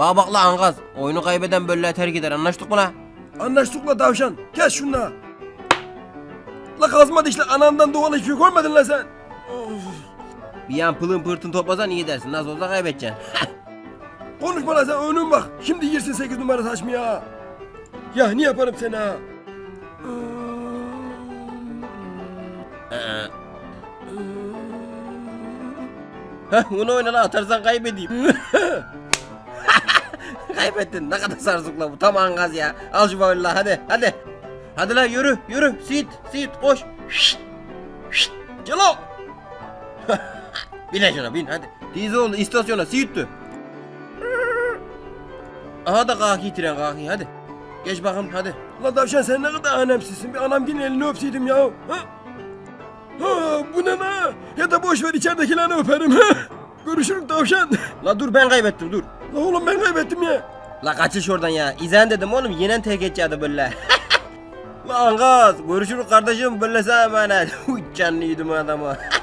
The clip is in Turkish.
Bak bak la Angaz. Oyunu kaybeden böyle terk eder. Anlaştık mı la? Anlaştık la tavşan. Kes şunu la. La kazma dişli anandan doğan hiçbir şey görmedin la sen. Of. Bir an pılın pırtın toplasan iyi dersin. Nasıl olsa kaybedeceksin. Konuşma la sen önüm bak. Şimdi girsin 8 numara saçmaya. Ya ne yaparım seni ha? Heh, bunu oyna la atarsan kaybedeyim. Kaybettin. Ne kadar sarsıkla bu. Tam Angaz ya. Al şu bavulu hadi hadi. Hadi la yürü yürü. Sit sit koş. Şşt, şşt. Celo. bin şuna bin hadi. Dizoğlu istasyona siittü. Aha da kaki tren kaki hadi. Geç bakalım hadi. La tavşan sen ne kadar önemsizsin. Bir anam yine elini öpseydim ya. Ha? Ha, bu ne la? Ya da boş ver içeridekilerini öperim. Ha? Görüşürüz tavşan. La dur ben kaybettim dur. La oğlum ben kaybettim ya. La kaçış oradan ya. İzen dedim oğlum yenen tek geçeceği böyle. Lan gaz görüşürüz kardeşim böyle sana emanet. Uy canlıydım adamı.